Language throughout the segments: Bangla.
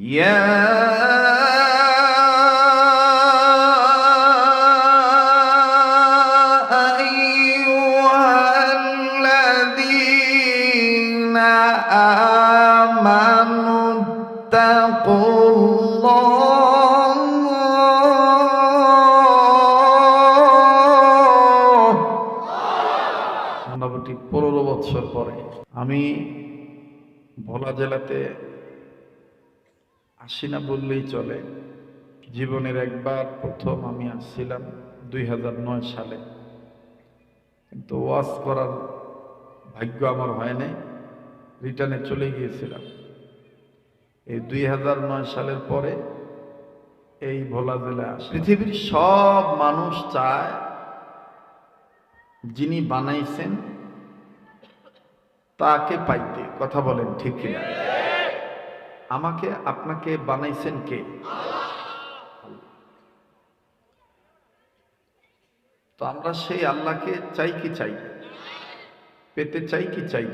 يا মোটামুটি পনেরো বৎসর পরে আমি ভোলা জেলাতে আসি না বললেই চলে। জীবনের একবার প্রথম আমি আসছিলাম দুই সালে। কিন্তু ওয়াজ করার ভাগ্য আমার হয় নাই, রিটার্নে চলে গিয়েছিলাম। এই দুই সালের পরে এই ভোলা আসি পৃথিবীর সব মানুষ চায় যিনি বানাইছেন তাকে পাইতে, কথা বলেন ঠিক কিনা? আমাকে আপনাকে বানাইছেন কে তো আমরা সেই আল্লাহকে চাই কি চাই পেতে চাই কি চাই?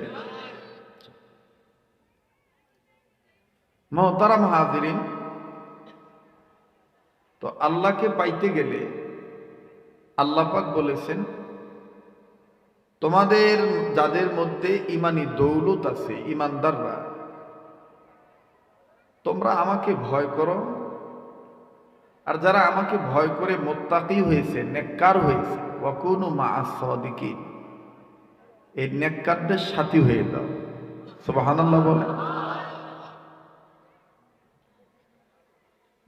মহতারাম হাজিরিন, তো আল্লাহকে পাইতে গেলে আল্লাহ পাক বলেছেন, তোমাদের যাদের মধ্যে ইমানি দৌলত আছে, ইমানদাররা তোমরা আমাকে ভয় করো। আর যারা আমাকে ভয় করে মোত্তাকি হয়েছে, নেককার হয়েছে, ওয়াকুনু মা আসদিকি এই নেককারদের সাথী হয়ে দাও সুবহানাল্লাহ বলে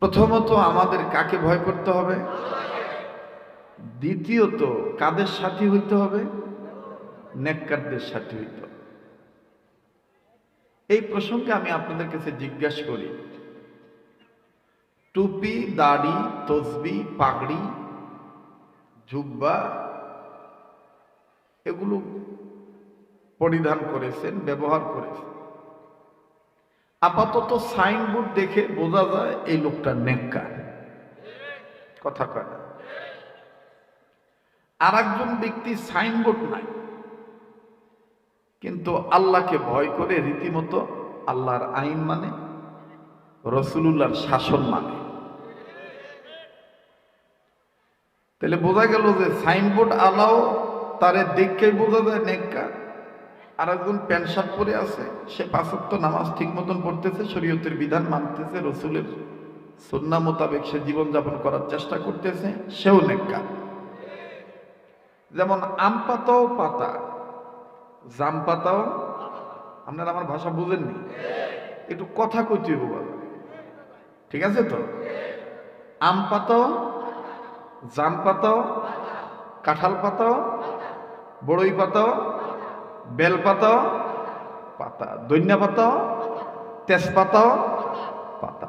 প্রথমত আমাদের কাকে ভয় করতে হবে? দ্বিতীয়ত কাদের সাথী হইতে হবে? নেককারদের সাথে হইত এই প্রসঙ্গে আমি আপনাদের কাছে জিজ্ঞাসা করি, টুপি, দাড়ি, তসবি, পাগড়ি, জুব্বা, এগুলো পরিধান করেছেন, ব্যবহার করেছেন। আপাতত সাইনবোর্ড দেখে বোঝা যায় এই লোকটা নেককার। কথা কয় আর একজন ব্যক্তি সাইনবোর্ড নাই। কিন্তু আল্লাহকে ভয় করে রীতিমতো আল্লাহর আইন মানে রসুলুল্লাহর শাসন মানে। তাহলে বোঝা গেল যে সাইনবোর্ড আলাও, তারে দেখকেই বোঝা যায় নেককা আর একজন প্যান্ট শার্ট পরে আছে, সে পাঁচক্ত নামাজ ঠিক মতন পড়তেছে, শরীয়তের বিধান মানতেছে, রসুলের সন্না মোতাবেক সে জীবনযাপন করার চেষ্টা করতেছে, সেও নেককা যেমন আম পাতাও পাতা জাম পাতাও আপনারা আমার ভাষা বুঝেননি? একটু কথা কইতে হইব বাবা। ঠিক আছে তো? আম পাতাও জাম পাতাও কাঁঠাল পাতাও বড়ই পাতাও বেল পাতাও পাতা। দৈন্য পাতাও তেজপাতাও? পাতা।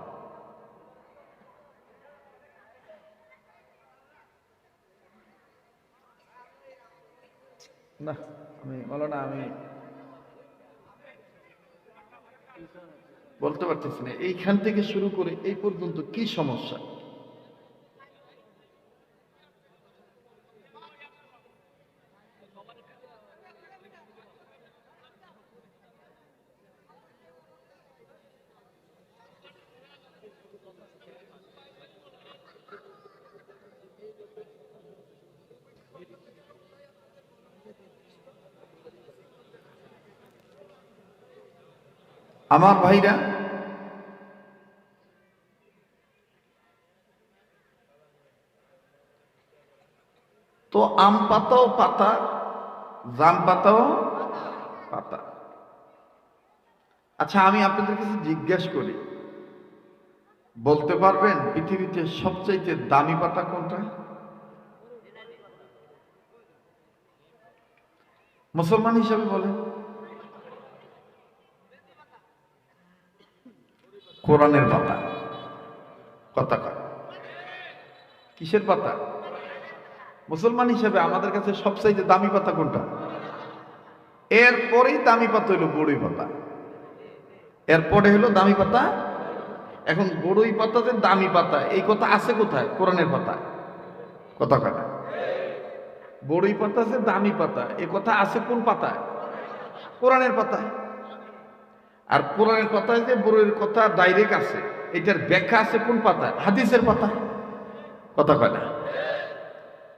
না। আমি বলো না, আমি বলতে পারতেছি না। এইখান থেকে শুরু করে এই পর্যন্ত কি সমস্যা? আমার ভাইরা তো আম পাতাও পাতা, জাম পাতাও পাতা। আচ্ছা আমি আপনাদের কাছে জিজ্ঞেস করি, বলতে পারবেন পৃথিবীতে সবচাইতে দামি পাতা কোনটা? মুসলমান হিসাবে বলেন। কোরআনের পাতা। কথা কিসের পাতা? মুসলমান হিসেবে আমাদের কাছে সবচাইতে দামি পাতা কোনটা? এরপরেই দামি পাতা হইল বড়ই পাতা। এরপরে হলো দামি পাতা। এখন বড়ই পাতা যে দামি পাতা, এই কথা আছে কোথায়? কোরআনের পাতা। কথা কথা বড়ই পাতা যে দামি পাতা, এ কথা আছে কোন পাতায়? কোরআনের পাতায়। আর কোরআনের পাতায় যে বড়ইয়ের কথা ডাইরেক্ট আছে, এটার ব্যাখ্যা আছে কোন পাতায়? হাদিসের পাতা কথা কয় না।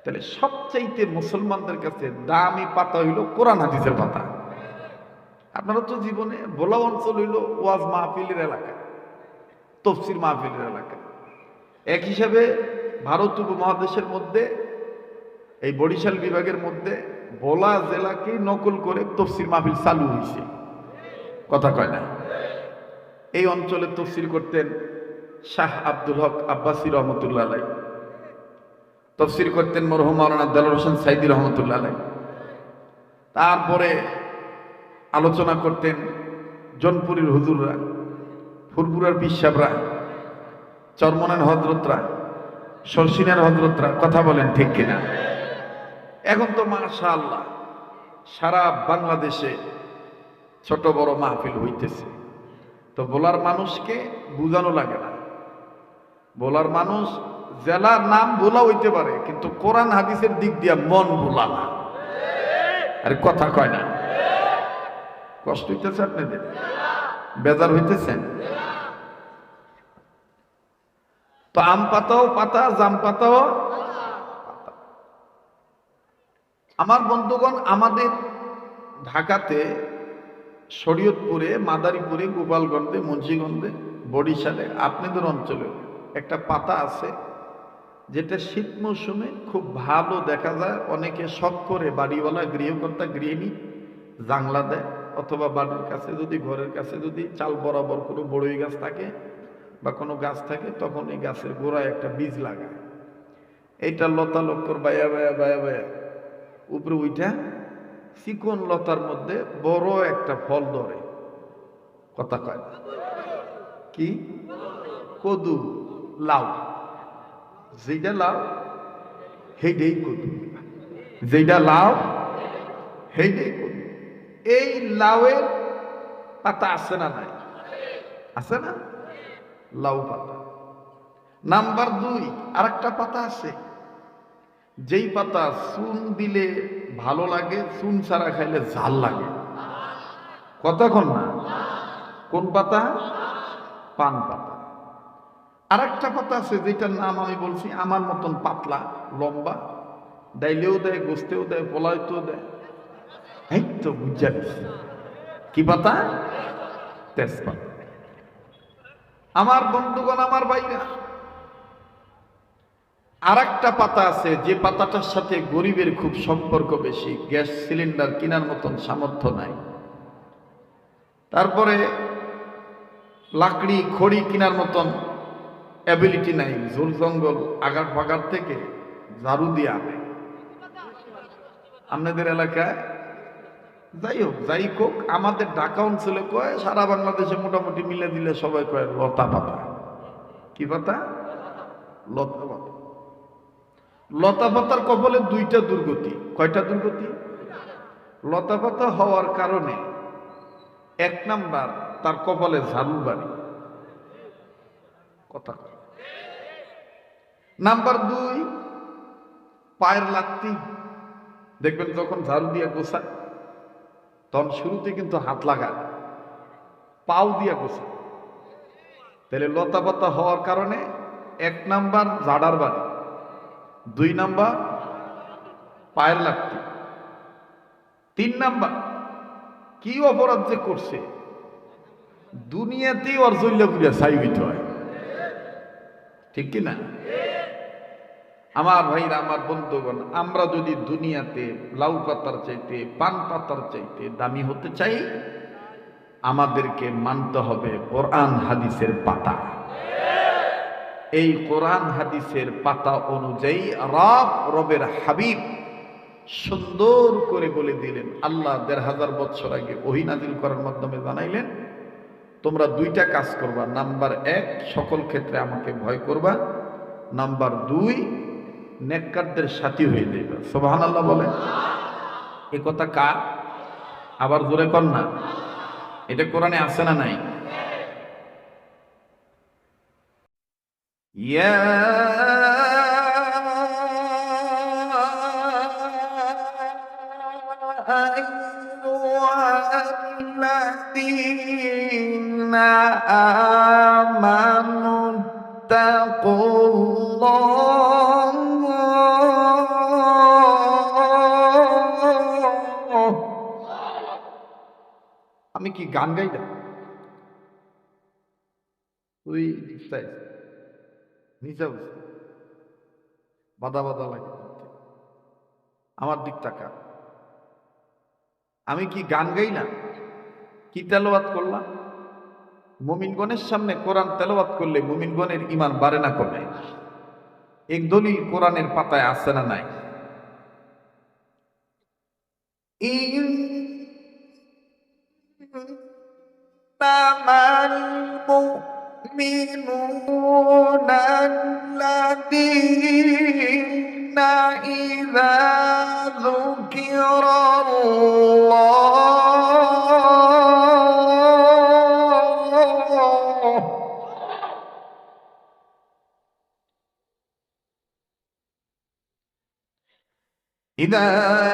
তাহলে সবচাইতে মুসলমানদের কাছে দামি পাতা হইল কোরআন হাদিসের পাতা। আপনারা তো জীবনে বোলা অঞ্চল হইল ওয়াজ মাহফিলের এলাকা, তফসির মাহফিলের এলাকা। এক হিসাবে ভারত উপমহাদেশের মধ্যে, এই বরিশাল বিভাগের মধ্যে ভোলা জেলাকে নকল করে তফসির মাহফিল চালু হয়েছে কথা কয় না। এই অঞ্চলে তফসিল করতেন শাহ আব্দুল হক আব্বাসী রহমতুল্লাহ আলাই। তফসির করতেন মরহুম মৌলানা দেলোর হোসেন সাইদি রহমতুল্লাহ আলাই। তারপরে আলোচনা করতেন জনপুরীর হুজুররা ফুরপুরার পিসাবরা চরমনের হজরতরা, সরসিনের হজরতরা, কথা বলেন ঠিক কিনা? এখন তো মাশা আল্লাহ সারা বাংলাদেশে ছোট বড় মাহফিল হইতেছে। তো বোলার মানুষকে বুঝানো লাগে না। বোলার মানুষ জেলার নাম ভোলা হইতে পারে, কিন্তু কোরআন হাদিসের দিক দিয়া মন ভোলা না। আরে কথা কয় না। কষ্ট হইতেছে আপনাদের? বেজার হইতেছেন তো আম পাতাও পাতা, জাম পাতাও আমার বন্ধুগণ, আমাদের ঢাকাতে শরীয়তপুরে, মাদারীপুরে, গোপালগঞ্জে, মুন্সিগঞ্জে, বরিশালে, আপনাদের অঞ্চলে একটা পাতা আছে যেটা শীত মৌসুমে খুব ভালো দেখা যায়। অনেকে শখ করে বাড়িওয়ালা গৃহকর্তা, গৃহিণী জাংলা দেয় অথবা বাড়ির কাছে যদি, ঘরের কাছে যদি চাল বরাবর কোনো বড়ই গাছ থাকে বা কোনো গাছ থাকে, তখন এই গাছের গোড়ায় একটা বীজ লাগায়। এইটা লতা লক্কর বায়া বায়া বায়া বায়া, উপরে উইটা চিকন লতার মধ্যে বড় একটা ফল ধরে। কথা কয়। কি? কদু, লাউ। যেটা লাউ, সেইটাই কদু। যেটা লাউ, সেইটাই কদু। এই লাউয়ের পাতা আছে না নাই? আছে না? লাউ পাতা। নাম্বার দুই, আরেকটা পাতা আছে। যেই পাতা চুন দিলে ভালো লাগে, চুন ছাড়া খাইলে ঝাল লাগে। কতক্ষণ না? কোন পাতা? পান পাতা। আরেকটা পাতা আছে, যেটার নাম আমি বলছি, আমার মতন পাতলা, লম্বা। ডাইলেও দেয়, গোস্তেও দেয় পোলাইতেও দেয়। এই তো বুঝা। কি পাতা? তেজপাতা। আমার বন্ধুগণ, আমার ভাইরা আর একটা পাতা আছে, যে পাতাটার সাথে গরিবের খুব সম্পর্ক বেশি, গ্যাস সিলিন্ডার কেনার মতন সামর্থ্য নাই। তারপরে লাকড়ি, খড়ি কেনার মতন অ্যাবিলিটি নাই, ঝোল জঙ্গল আগার ফাগার থেকে ঝাড়ু দিয়ে আনে। আপনাদের এলাকায়? যাই হোক যাই হোক আমাদের ঢাকা অঞ্চলে কয়, সারা বাংলাদেশে মোটামুটি মিলে দিলে সবাই কয়, লতা পাতা। কি পাতা? লতা পাতা। লতা পাতার কপালে দুইটা দুর্গতি। কয়টা দুর্গতি? লতাপাতা হওয়ার কারণে এক নাম্বার তার কপালে ঝাড়ু বাড়ি। কথা নাম্বার দুই, পায়ের লাত্তি। দেখবেন যখন ঝাড়ু দিয়ে গোছায় তখন শুরুতে কিন্তু হাত লাগায় পাও দিয়ে গোছায় তাহলে লতাপাতা হওয়ার কারণে এক নাম্বার ঝাড়ার বাড়ি। দুই নাম্বার, পায়ের লাগতি তিন নাম্বার, কি অপরাধ যে করছে? দুনিয়াতেই ওর জল্য করিয়া ছাই হইতে হয়। ঠিক কি না? আমার ভাইরা, আমার বন্ধুগণ, আমরা যদি দুনিয়াতে লাউ পাতার চাইতে, পান পাতার চাইতে দামি হতে চাই, আমাদেরকে মানতে হবে কোরআন হাদিসের পাতা। এই কোরআন হাদিসের পাতা অনুযায়ী রব, রবের হাবিব সুন্দর করে বলে দিলেন, আল্লাহ দেড় হাজার বছর আগে ওহি নাজিল করার মাধ্যমে জানাইলেন, তোমরা দুইটা কাজ করবা, নাম্বার এক, সকল ক্ষেত্রে আমাকে ভয় করবা, নাম্বার দুই, নেককারদের সাথী হয়ে যাইবা। সোবাহান আল্লাহ বলে এ কথা কার? আবার জোরে কর না। এটা কোরআনে আছে না নাই? يا أيها الذين آمنوا فاتقوا الله আমি কি গান গাইলাম তুই নিশ্চয় নিচে বসে। বাধা বাধা লাগে আমার দিক টাকা আমি কি গান গাইলাম কি তেলাওয়াত করলাম মুমিনগণের সামনে কোরআন তেলাওয়াত করলে মুমিনগণের ইমান বাড়ে না কমে এক দলিল কোরআনের পাতায় আছে না নাই إنما المؤمنون الذين إذا ذكر الله إذا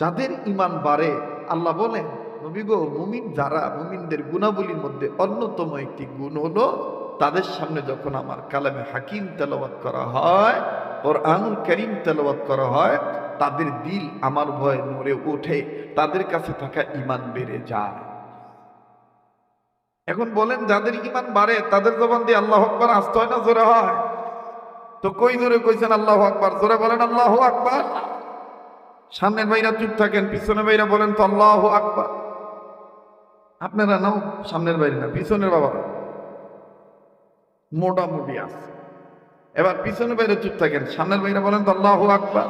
যাদের ইমান বাড়ে, আল্লাহ বলেন, নবী গো, মুমিন যারা, মুমিনদের গুণাবলীর মধ্যে অন্যতম একটি গুণ হলো তাদের সামনে যখন আমার কালামে হাকিম তেলাওয়াত করা হয় ওর আনুল করিম তেলাওয়াত করা হয়, তাদের দিল আমার ভয়ে নড়ে ওঠে, তাদের কাছে থাকা ইমান বেড়ে যায়। এখন বলেন, যাদের ইমান বাড়ে, তাদের জবান দিয়ে আল্লাহ আকবার আসতে হয় না, জোরে হয়? তো কই জোরে কইছেন আল্লাহ আকবার? জোরে বলেন আল্লাহ আকবার। সামনের ভাইরা চুপ থাকেন, পিছনের ভাইরা বলেন তো আল্লাহ আকবার। আপনারা নাও, সামনের বাইরে না, পিছনের বাবা। মোটামুটি আছে। এবার পিছনের বাইরে চুপ থাকেন, সামনের বাইরে বলেন তো আল্লাহ আকবার।